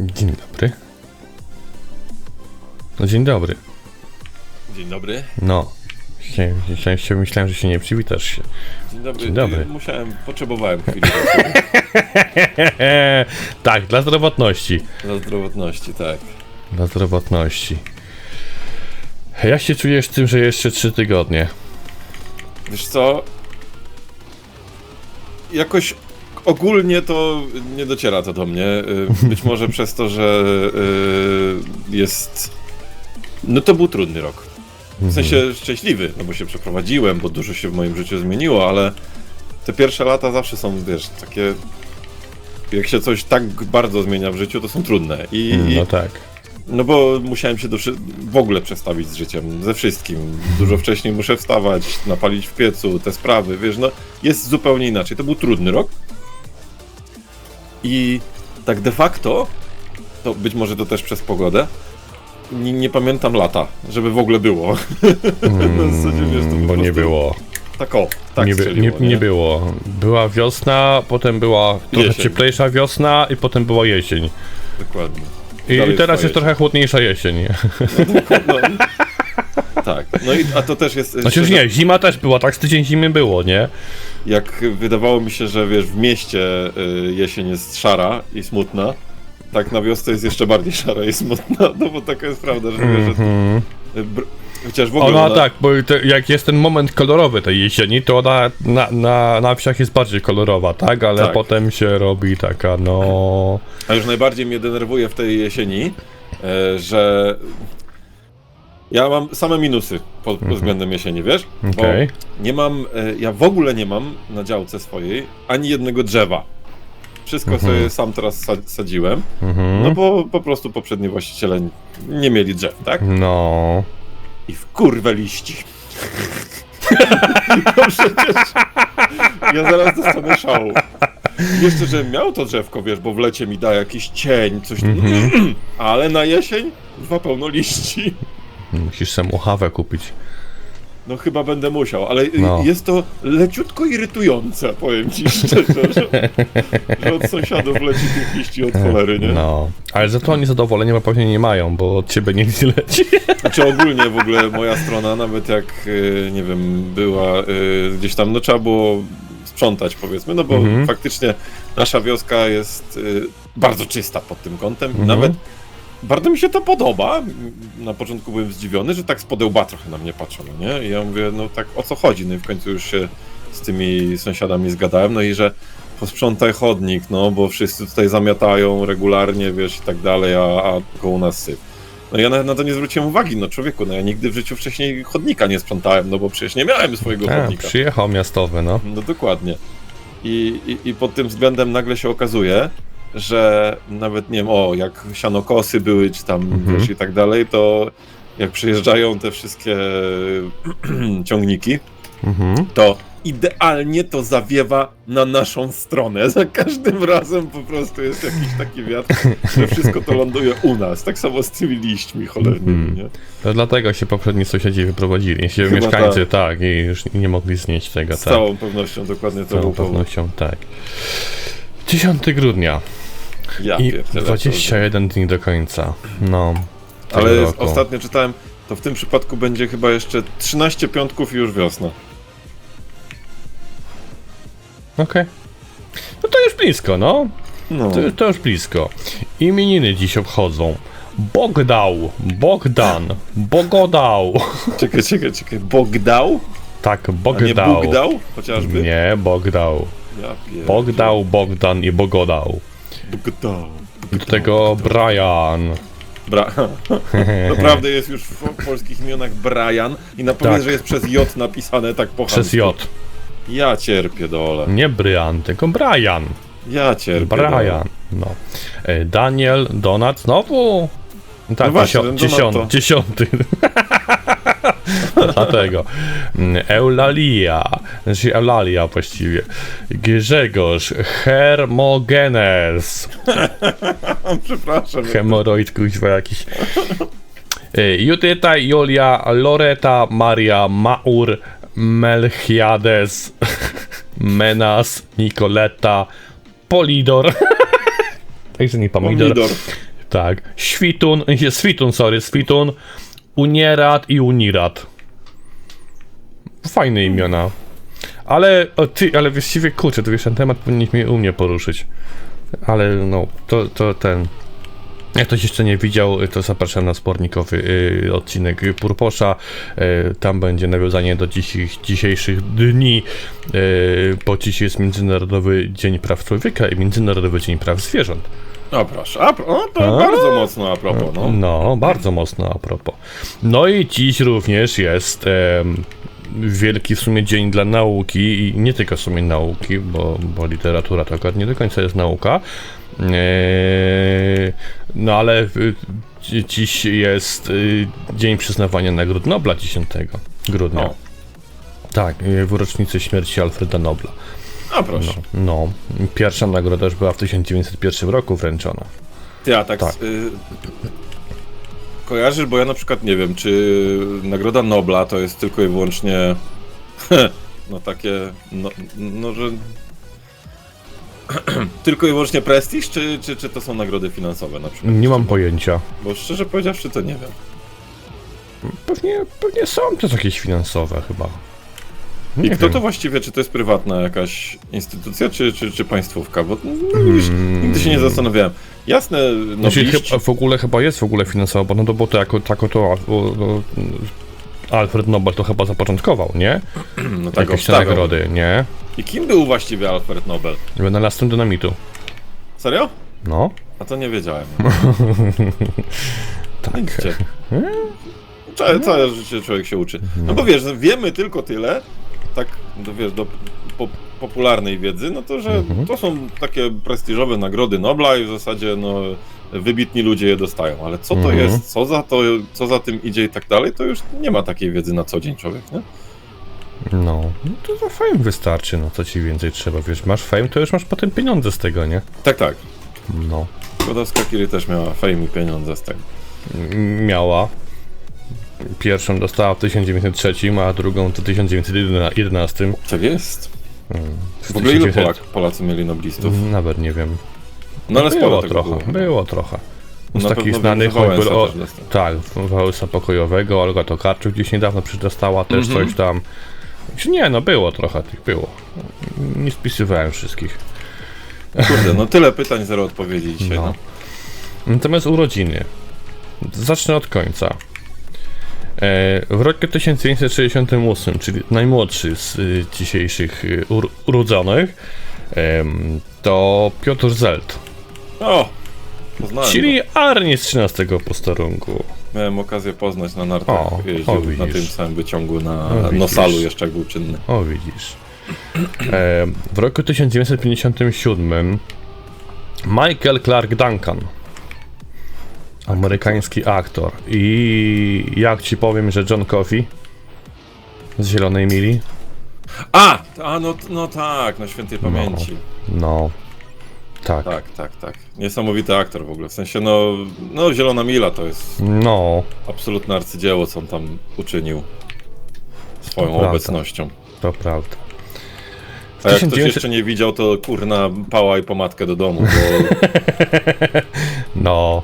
Dzień dobry. No dzień dobry. Dzień dobry. No. Się, się, się, myślałem, że się nie przywitasz się. Dzień dobry. Dzień dobry. Musiałem, potrzebowałem chwili tak, dla zdrowotności. dla zdrowotności, tak. Dla zdrowotności. Jak się czujesz z tym, że jeszcze trzy tygodnie? Wiesz co? Jakoś ogólnie to nie dociera to do mnie. Y, Być może przez to, że y, jest. No to był trudny rok. W sensie szczęśliwy, no bo się przeprowadziłem, bo dużo się w moim życiu zmieniło, ale te pierwsze lata zawsze są, wiesz, takie. Jak się coś tak bardzo zmienia w życiu, to są trudne. I, i No tak. No bo musiałem się do, w ogóle przestawić z życiem, ze wszystkim. Dużo wcześniej muszę wstawać, napalić w piecu, te sprawy, wiesz, no jest zupełnie inaczej. To był trudny rok. I tak de facto, to być może to też przez pogodę, nie, nie pamiętam lata, żeby w ogóle było. Na zasadzie, wiesz, to po Mm, Bo nie prostu było. Tak o, tak nie, by, strzeliło, nie, nie było. Była wiosna, potem była trochę Jesień. cieplejsza wiosna i potem była jesień. Dokładnie. I, Dalej i teraz trwa jest trochę chłodniejsza jesień. No, tak, no i a to też jest... Znaczy już nie, zima też była, tak z tydzień zimy było, nie? jak wydawało mi się, że wiesz, w mieście y, jesień jest szara i smutna, tak na wiosce jest jeszcze bardziej szara i smutna, no bo taka jest prawda, że wiesz, że, br- chociaż w ogóle Ona ona, tak, bo te, jak jest ten moment kolorowy tej jesieni, to ona na, na, na wsiach jest bardziej kolorowa, tak? Ale Tak. potem się robi taka, no... a już najbardziej mnie denerwuje w tej jesieni, e, że ja mam same minusy pod, pod względem jesieni, wiesz? Mhm. Okej. Bo nie mam, e, ja w ogóle nie mam na działce swojej ani jednego drzewa. Wszystko sobie sam teraz sa- sadziłem. Mhm. No bo po prostu poprzedni właściciele nie mieli drzew, tak? No... I w kurwę liści. no przecież ja zaraz dostanę szału. Jeszcze, że miał to drzewko, wiesz, bo w lecie mi da jakiś cień, coś ale na jesień dwa pełno liści. Musisz sam uchawę kupić. No chyba będę musiał, ale No. jest to leciutko irytujące, powiem ci szczerze, że, że od sąsiadów leci tych liści od cholery, nie? No. Ale za to oni zadowolenia bo pewnie nie mają, bo od ciebie nic nie leci. Znaczy ogólnie w ogóle moja strona, nawet jak, y, nie wiem, była y, gdzieś tam, no trzeba było sprzątać powiedzmy, no bo Mhm. faktycznie nasza wioska jest y, bardzo czysta pod tym kątem. Mhm. Nawet bardzo mi się to podoba. Na początku byłem zdziwiony, że tak z podełba trochę na mnie patrzą, no nie? I ja mówię, no tak o co chodzi? No i w końcu już się z tymi sąsiadami zgadałem, no i że posprzątaj chodnik, no bo wszyscy tutaj zamiatają regularnie, wiesz, i tak dalej, a, a tylko u nas syp. No ja na, na to nie zwróciłem uwagi, no człowieku, no ja nigdy w życiu wcześniej chodnika nie sprzątałem, no bo przecież nie miałem swojego A, chodnika. przyjechał miastowy, no. No dokładnie. I, i, I pod tym względem nagle się okazuje, że nawet nie wiem, o, jak sianokosy były, czy tam Mhm. wiesz i tak dalej, to jak przyjeżdżają te wszystkie ciągniki, Mhm. to idealnie to zawiewa na naszą stronę. Za każdym razem po prostu jest jakiś taki wiatr, że wszystko to ląduje u nas. Tak samo z tymi liśćmi cholernymi, Mhm. nie? To dlatego się poprzedni sąsiedzi wyprowadzili. Się Chyba mieszkańcy, tak. i już nie mogli znieść tego, Z tak. całą pewnością dokładnie Z to był całą powód. pewnością, tak. 10 grudnia Ja i pierdzielę, to- 21 dni do końca. No. Ale roku. ostatnio czytałem, to w tym przypadku będzie chyba jeszcze 13 piątków i już wiosna. Okej. No to już blisko, no. No. To, to już blisko. Imieniny dziś obchodzą. Bogdał, Bogdan, Bogodał. Czekaj, czekaj, czekaj. Bogdał? Tak, A nie Bogdał. Chociażby? Nie, Bogdał. Ja. Bogdał, Bogdan i Bogodał. Do tego Brian. Bra... Naprawdę jest już w polskich imionach Brian i napomnę, Tak. że jest przez J napisane tak po Przez chamsku. J. Ja cierpię dole. Nie Brian, tylko Brian. Ja cierpię dole. Brian. No. E, Daniel, Donat, znowu. Tak, No właśnie, ten dziesiąty. Dlatego. Mm, Eulalia, znaczy Eulalia właściwie. Grzegorz, Hermogenes. Przepraszam. Hemoroid kuźwa jakiś. E, Judyta, Julia, Loreta, Maria, Maur, Melchiades, Menas, Nikoleta, Polidor. Także nie pomidor. Pomidor. Tak. Świtun, nie, Switun, sorry, Switun, Unierat i Unirat. Fajne imiona. Ale, o ty, ale właściwie, kurczę, to wiesz, ten temat powinniśmy u mnie poruszyć. Ale no, to, to ten... Jak ktoś jeszcze nie widział, to zapraszam na spornikowy y, odcinek Purposza. Y, tam będzie nawiązanie do dzisich, dzisiejszych dni, y, bo dziś jest Międzynarodowy Dzień Praw Człowieka i Międzynarodowy Dzień Praw Zwierząt. No proszę, a, o, to A? bardzo mocno a propos, no. No, bardzo mocno a propos. No i dziś również jest em, wielki w sumie dzień dla nauki i nie tylko w sumie nauki, bo, bo literatura to akurat nie do końca jest nauka. Eee, no ale y, dzi- dziś jest y, dzień przyznawania nagród Nobla 10 grudnia. No. Tak, y, w rocznicę śmierci Alfreda Nobla. A proszę. No, pierwsza nagroda już była w 1901 roku wręczona. Ty, a tak, Tak. Y, kojarzysz, bo ja na przykład nie wiem, czy Nagroda Nobla to jest tylko i wyłącznie no takie, no, no że tylko i wyłącznie prestiż, czy, czy, czy to są nagrody finansowe na przykład? Nie mam pojęcia. Bo szczerze powiedziawszy to nie wiem. Pewnie, pewnie są też jakieś finansowe chyba. I kto wiem. to właściwie, czy to jest prywatna jakaś instytucja, czy, czy, czy państwówka? Bo no, widzisz, nigdy się nie zastanawiałem. Jasne, no Znaczy, liść- chyba, w ogóle chyba jest w ogóle finansowa, no to, bo to jako, tako to Alfred Nobel to chyba zapoczątkował, nie? no tak Jakieś obstawiam. nagrody, nie? I kim był właściwie Alfred Nobel? Wynalazcą dynamitu. Serio? No, A to nie wiedziałem. tak. Widzicie. Całe, całe życie człowiek się uczy. No bo wiesz, wiemy tylko tyle, tak, do, wiesz, do po, popularnej wiedzy, no to, że Mhm. to są takie prestiżowe nagrody Nobla i w zasadzie, no, wybitni ludzie je dostają, ale co to Mhm. jest, co za to, co za tym idzie i tak dalej, to już nie ma takiej wiedzy na co dzień człowiek, nie? No, no to za fame wystarczy, no co ci więcej trzeba, wiesz, masz fame, to już masz potem pieniądze z tego, nie? Tak, tak. No, Kodowska Kiri też miała fame i pieniądze z tego. Miała. Pierwszą dostała w 1903, a drugą w 1911. Tak jest. W W ogóle 1900 Polak, Polacy mieli noblistów? Nawet nie wiem. No ale było trochę, było. było trochę. Z Na takich znanych choćby o, tak, Wałęsa Pokojowego, Olga Tokarczuk gdzieś niedawno przydostała też Mhm. coś tam. Nie, no było trochę tych, było. Nie spisywałem wszystkich. Kurde, no tyle pytań, zero odpowiedzi dzisiaj. No. No. Natomiast urodziny. Zacznę od końca. E, w roku 1968, czyli najmłodszy z y, dzisiejszych y, ur- urodzonych, to Piotr Zelt, O! Poznałem czyli Arnie z 13 posterunku. Miałem okazję poznać na nartach. O, jeździł o, na tym samym wyciągu na O, widzisz. Nosalu jeszcze jak był czynny. O, widzisz. E, w roku 1957 Michael Clark Duncan, amerykański aktor. I jak ci powiem, że John Coffey z Zielonej Mili? A! A, no, no tak, na świętej pamięci. No, tak. Tak, tak, tak. Niesamowity aktor w ogóle. W sensie, no, no Zielona Mila to jest No, absolutne arcydzieło, co on tam uczynił swoją To prawda. obecnością. to prawda. A jak ktoś 1900 jeszcze nie widział, to kurna pała i pomadkę do domu, bo No,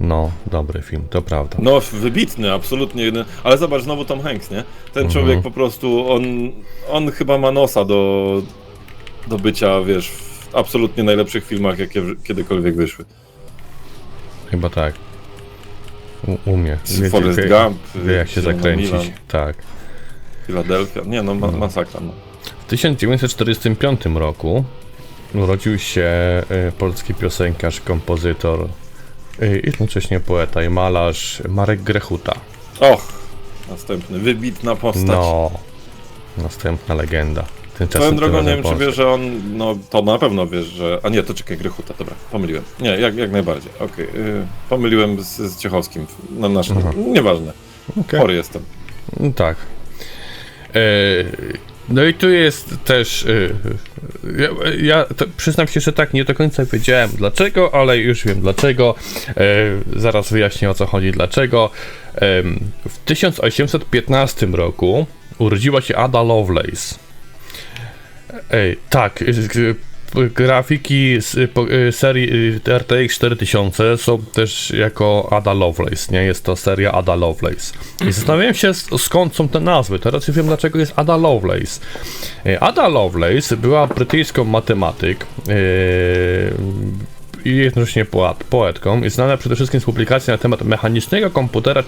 no, dobry film, to prawda. No, wybitny, absolutnie. Ale zobacz, znowu Tom Hanks, nie? Ten Mhm. człowiek po prostu, on, on chyba ma nosa do, do bycia, wiesz, w absolutnie najlepszych filmach, jakie kiedykolwiek wyszły. Chyba tak. U, umie. Wie, Forrest wie, Gump, wie jak się zakręcić. Mila. Tak. Filadelfia. Nie, no, ma, masakra. No. W 1945 roku urodził się e, polski piosenkarz, kompozytor jednocześnie poeta i malarz Marek Grechuta. Och, następny, wybitna postać. No, następna legenda. Tymczasem Swoją drogą, nie wiem, czy wiesz, że on, no to na pewno wiesz, że... A nie, to czekaj, Grychuta, dobra, pomyliłem. Nie, jak, jak najbardziej, okej. y, pomyliłem z, z Ciechowskim, na naszym, nieważne, Okej. chory jestem. Tak. E, no i tu jest też. E, ja ja to przyznam się, że tak nie do końca wiedziałem dlaczego, ale już wiem dlaczego. E, zaraz wyjaśnię o co chodzi dlaczego. Em, w 1815 roku urodziła się Ada Lovelace. Ej, tak, e, p- grafiki z y, po, serii y, RTX 4000 są też jako Ada Lovelace, nie? Jest to seria Ada Lovelace. I zastanawiałem się skąd są te nazwy. Teraz już wiem dlaczego jest Ada Lovelace. Y, Ada Lovelace była brytyjską matematyk. i jednocześnie poet, poetką. Jest znana przede wszystkim z publikacji na temat mechanicznego komputera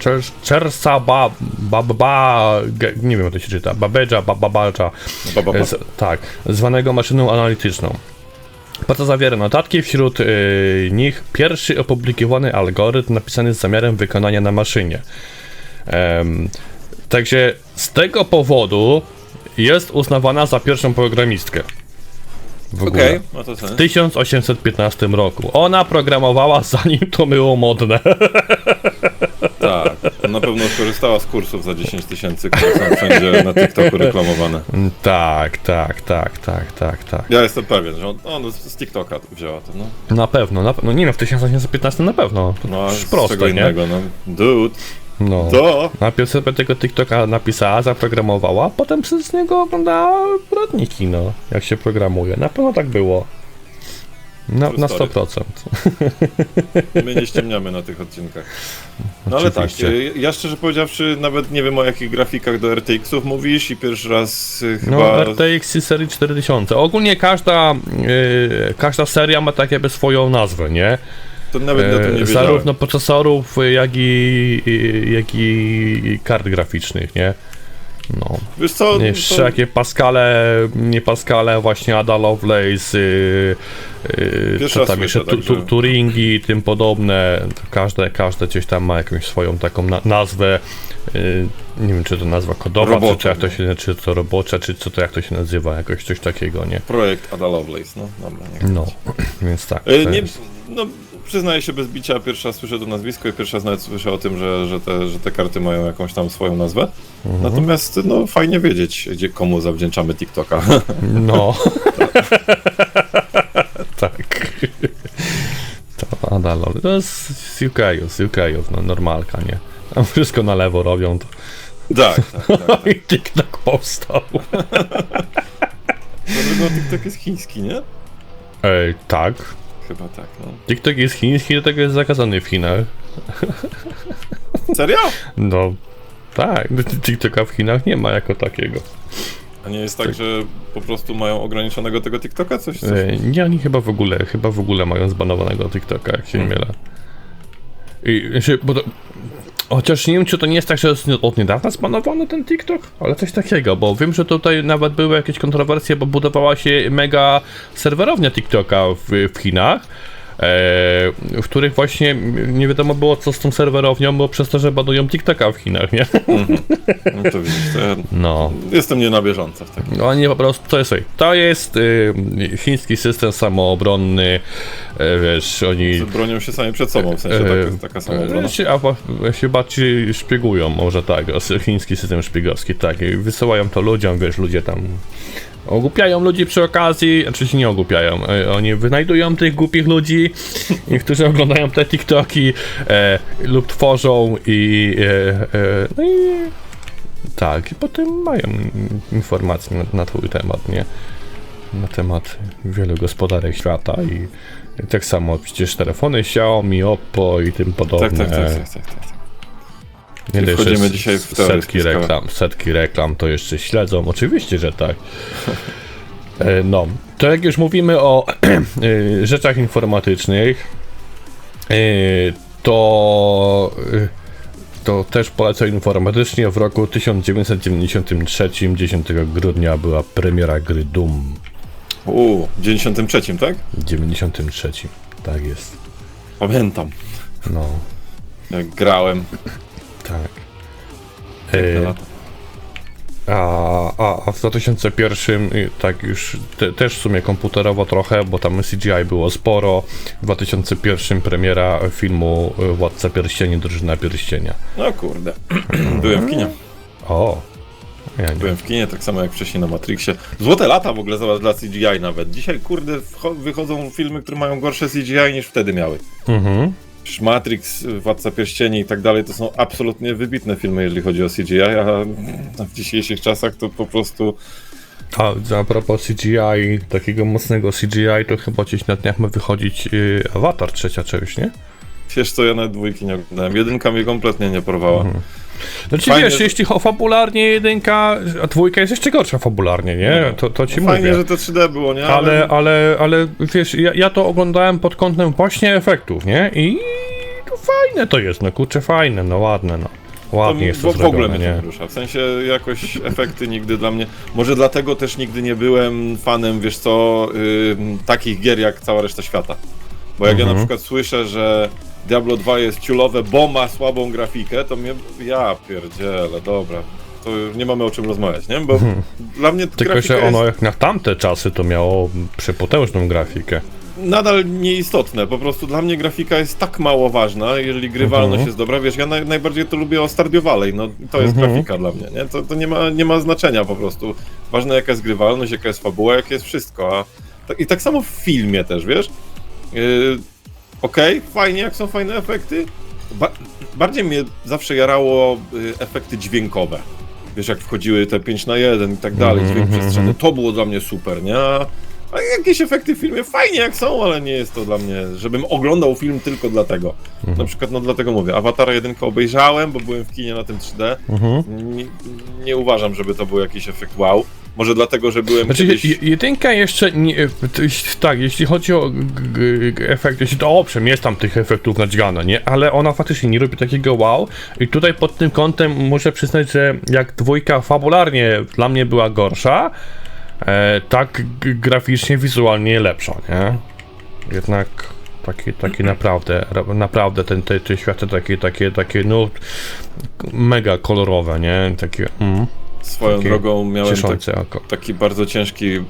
Chersa ba, ba, ba, nie wiem jak to się czyta, Babedża, ba, Babadża, Ba, ba, ba. z, tak, zwanego maszyną analityczną. Praca zawiera notatki, wśród y, nich pierwszy opublikowany algorytm napisany z zamiarem wykonania na maszynie. Także z tego powodu jest uznawana za pierwszą programistkę. W ogóle. Okej, ma to sens. W 1815 roku. Ona programowała zanim to było modne. Tak, na pewno skorzystała z kursów za 10 tysięcy, które są wszędzie na TikToku reklamowane. tak, tak, tak, tak, tak, tak. Ja jestem pewien, że on, on z z TikToka wzięła to, no. Na pewno, na, pe- no nie no, w 1815 na pewno. To No, a już z proste, czego nie? innego, no. Dude, No. to... Najpierw sobie tego TikToka napisała, zaprogramowała, a potem z niego oglądała poradniki, no, jak się programuje. Na pewno tak było. Na, True na story. 100%. My nie ściemniamy na tych odcinkach. No ale tak, Oczywiście. y, ja szczerze powiedziawszy nawet nie wiem o jakich grafikach do RTX-ów mówisz i pierwszy raz y, No, chyba... RTX serii 4000. Ogólnie każda, yy, każda seria ma tak jakby swoją nazwę, nie? To nawet na to nie E, wiedziałem. zarówno procesorów, jak i, jak i kart graficznych, nie? No. Wiesz co, Nie, to... Wszelakie Pascale, nie Pascale, właśnie Ada Lovelace, yy, yy, co tam jeszcze, tu, tu, także- Turingi i tym podobne. Każde, każde gdzieś tam ma jakąś swoją taką na, nazwę. Yy, nie wiem, czy to nazwa kodowa, czy, czy jak to no. się, czy to robocza, czy co to jak to się nazywa, jakoś coś takiego, nie? Projekt Ada Lovelace, no dobra, niech No, więc tak. To Nie, jest- no, przyznaję się bez bicia, pierwszy raz słyszę to nazwisko i pierwszy raz nawet słyszę o tym, że, że, te, że te karty mają jakąś tam swoją nazwę. Mhm. Natomiast no fajnie wiedzieć, gdzie komu zawdzięczamy TikToka. No. tak. To Lovelace. To jest z UK, z UK, no normalka, nie? Tam wszystko na lewo robią, to tak, tak, tak. i TikTok powstał. Dlatego TikTok jest chiński, nie? Ej, tak. Chyba tak, no. TikTok jest chiński, dlatego jest zakazany w Chinach. Serio? No, tak. TikToka w Chinach nie ma jako takiego. A nie jest tak, że po prostu mają ograniczonego tego TikToka? Coś, coś? Ej, nie, oni chyba w ogóle, chyba w ogóle mają zbanowanego TikToka, jak się nie Hmm. mylę. I, bo to, chociaż nie wiem, czy to nie jest tak, że od niedawna zbanowany ten TikTok, ale coś takiego, bo wiem, że tutaj nawet były jakieś kontrowersje, bo budowała się mega serwerownia TikToka w, w Chinach, w których właśnie nie wiadomo było, co z tą serwerownią, bo przez to, że banują TikToka w Chinach, nie? No to widzisz, to ja No. jestem nie na bieżąco w takim. No nie po prostu, to jest, to jest y, chiński system samoobronny, e, wiesz, oni... Bronią się sami przed sobą, w sensie e, taka, taka samoobrona. e, a, się bardziej szpiegują, może tak, chiński system szpiegowski, tak, wysyłają to ludziom, wiesz, ludzie tam ogłupiają ludzi przy okazji, znaczy się nie ogłupiają, e, oni wynajdują tych głupich ludzi, którzy oglądają te TikToki e, lub tworzą i e, e, no i tak, i potem mają informacje na, na twój temat, nie? Na temat wielu gospodarek świata i, i tak samo przecież telefony Xiaomi, Oppo i tym podobne. Tak, tak, tak, tak, tak, tak. Nie dość, wchodzimy dzisiaj w teorie setki spiskowe. reklam, setki reklam to jeszcze śledzą, oczywiście, że tak. E, No, to jak już mówimy o e, rzeczach informatycznych, e, to to też polecę informatycznie. W roku 1993, 10 grudnia była premiera gry Doom. W 93, tak? 93, tak jest. Pamiętam, No, jak grałem. Tak. Piękne lata. A, a, a w 2001 y, tak już te, też w sumie komputerowo trochę, bo tam CGI było sporo. W 2001 premiera filmu y, Władca Pierścieni, Drużyna Pierścienia. No kurde, byłem w kinie. O, ja nie. Byłem w kinie, tak samo jak wcześniej na Matrixie. Złote lata w ogóle zobacz dla CGI nawet. Dzisiaj, kurde, wychodzą filmy, które mają gorsze CGI niż wtedy miały. Mhm. Matrix, Władca Pierścieni i tak dalej, to są absolutnie wybitne filmy, jeżeli chodzi o CGI, a w dzisiejszych czasach to po prostu A a propos CGI, takiego mocnego CGI, to chyba gdzieś na dniach ma wychodzić yy, Avatar trzecia część, nie? Wiesz co, ja nawet dwójki nie oglądałem. Jedynka mnie kompletnie nie porwała. Mhm. Znaczy Fajnie, wiesz, że- jeśli fabularnie jedynka, a dwójka jest jeszcze gorsza fabularnie, nie? To, to ci No, fajnie, mówię. że to 3D było, nie? Ale, ale, ale wiesz, ja, ja to oglądałem pod kątem właśnie efektów, nie? I to fajne to jest, no kurczę, fajne, no ładne, no. Ładnie jest to w, w ogóle zrobione, mnie to nie? nie rusza. W sensie jakoś efekty nigdy dla mnie. Może dlatego też nigdy nie byłem fanem, wiesz co, ym, takich gier jak cała reszta świata. Bo jak ja Mhm. na przykład słyszę, że Diablo 2 jest ciulowe, bo ma słabą grafikę, to mnie. Ja pierdzielę, dobra. To nie mamy o czym rozmawiać, nie? Bo dla mnie. Tylko, grafika że ono jak na tamte czasy to miało przepotężną grafikę. nadal nieistotne. Po prostu dla mnie grafika jest tak mało ważna, jeżeli grywalność Mhm. jest dobra. Wiesz, ja naj, najbardziej to lubię o Stardew Valley, no to jest Mhm. grafika dla mnie, nie? To, to nie, ma, nie ma znaczenia po prostu. Ważne jaka jest grywalność, jaka jest fabuła, jakie jest wszystko. A, I tak samo w filmie też, wiesz? Yy, Okej, fajnie jak są fajne efekty. Ba bardziej mnie zawsze jarało y, efekty dźwiękowe. Wiesz, jak wchodziły te 5 na 1 i tak dalej, Mhm, dźwięk mhm, przestrzenny, to było dla mnie super, nie? A a jakieś efekty w filmie fajnie jak są, ale nie jest to dla mnie, żebym oglądał film tylko dlatego. Mhm. Na przykład, no dlatego mówię, Awatara 1 obejrzałem, bo byłem w kinie na tym 3D. Mhm. Nie, nie uważam, żeby to był jakiś efekt wow. Może dlatego, że byłem Znaczy, kiedyś... je- jedynka jeszcze nie. jest- Tak, jeśli chodzi o efekt, jeśli to owszem, jest tam tych efektów nadźgana, nie? Ale ona faktycznie nie robi takiego wow. I tutaj pod tym kątem muszę przyznać, że jak dwójka fabularnie dla mnie była gorsza, e, tak graficznie, wizualnie lepsza, nie? Jednak takie, takie naprawdę, ra- naprawdę ten, te, te światy takie, takie, takie, no mega kolorowe, nie? Takie, mm, Swoją takie drogą miałem tak, taki bardzo ciężki, y,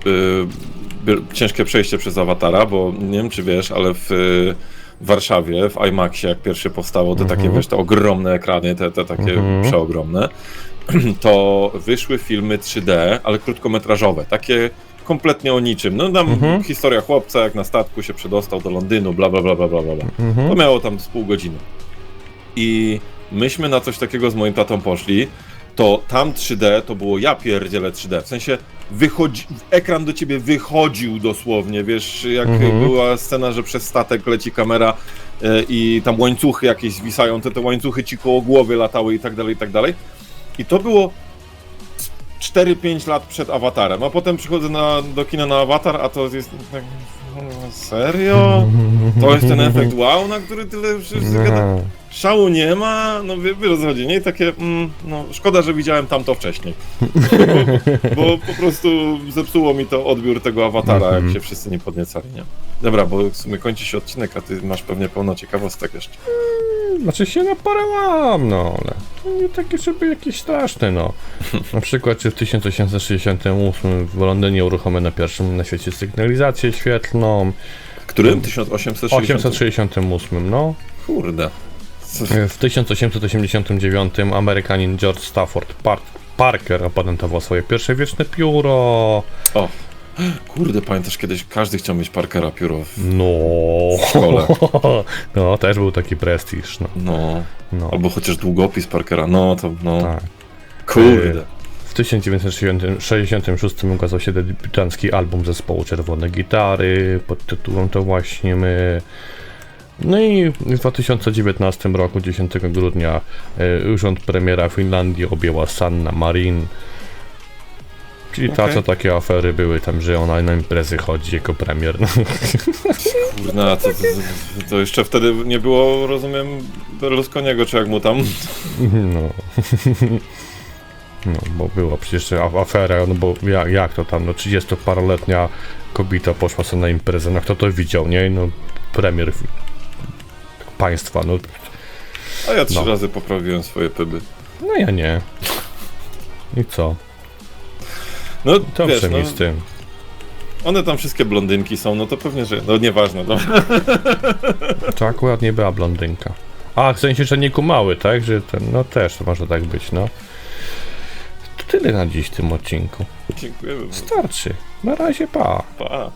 by- ciężkie przejście przez Awatara, bo nie wiem czy wiesz, ale w y, Warszawie, w IMAXie, jak pierwsze powstało, te takie, Mhm. wiesz, te ogromne ekrany, te, te takie Mhm. przeogromne, to wyszły filmy 3D, ale krótkometrażowe, takie kompletnie o niczym. No tam Mhm. historia chłopca, jak na statku się przedostał do Londynu, bla bla bla bla bla bla. bla. Mhm. To miało tam z pół godziny. I myśmy na coś takiego z moim tatą poszli, to tam 3D to było ja pierdzielę 3D. W sensie wychodzi, ekran do ciebie wychodził dosłownie, wiesz, jak Mhm. była scena, że przez statek leci kamera e, i tam łańcuchy jakieś zwisają, te, te łańcuchy ci koło głowy latały i tak dalej, i tak dalej. I to było 4-5 lat przed awatarem, a potem przychodzę na, do kina na awatar, a to jest tak, no, serio? To jest ten efekt wow, na który tyle. No. Szału nie ma, no wie- wiesz o co chodzi, nie? I takie, mm, no szkoda, że widziałem tamto wcześniej. bo, bo po prostu zepsuło mi to odbiór tego awatara, Mhm. jak się wszyscy nie podniecali, nie? Dobra, bo w sumie kończy się odcinek, a ty masz pewnie pełno ciekawostek jeszcze. Znaczy się na parę mam, no ale to nie takie żeby jakieś straszne, no. Na przykład, czy w 1868 w Londynie uruchomiono pierwszym na świecie sygnalizację świetlną. Którym? 1860? 868, no. Kurde. W 1889 Amerykanin George Stafford Par Parker opatentował swoje pierwsze wieczne pióro. O. Kurde, pamiętasz kiedyś każdy chciał mieć Parkera pióro. w- No. W szkole. No, też był taki prestiż, no. No. no Albo chociaż długopis Parkera, no to no. tak. Kurde. W 1966 ukazał się debiutancki album zespołu Czerwone Gitary pod tytułem to właśnie my. No i w 2019 roku, 10 grudnia, e, urząd premiera Finlandii objęła Sanna Marin. Czyli ta, Okej. co takie afery były tam, że ona na imprezy chodzi jako premier. No. Kurde, a to, to, to, jeszcze wtedy nie było, rozumiem, Berlusconiego, czy jak mu tam. No. No, bo było przecież afera, no bo jak, jak to tam, no 30-paroletnia kobieta poszła sobie na imprezę, no kto to widział, nie? No premier państwa, no, A ja trzy No. razy poprawiłem swoje pyby. no ja nie. I co? No To wiesz, no, z tym. one tam wszystkie blondynki są, no to pewnie, że. No nieważne, no. To akurat nie była blondynka. A, w sensie, że nie kumały, tak? Że ten, no też może tak być, no. To tyle na dziś w tym odcinku. Dziękuję. Starczy. Na razie, pa. Pa.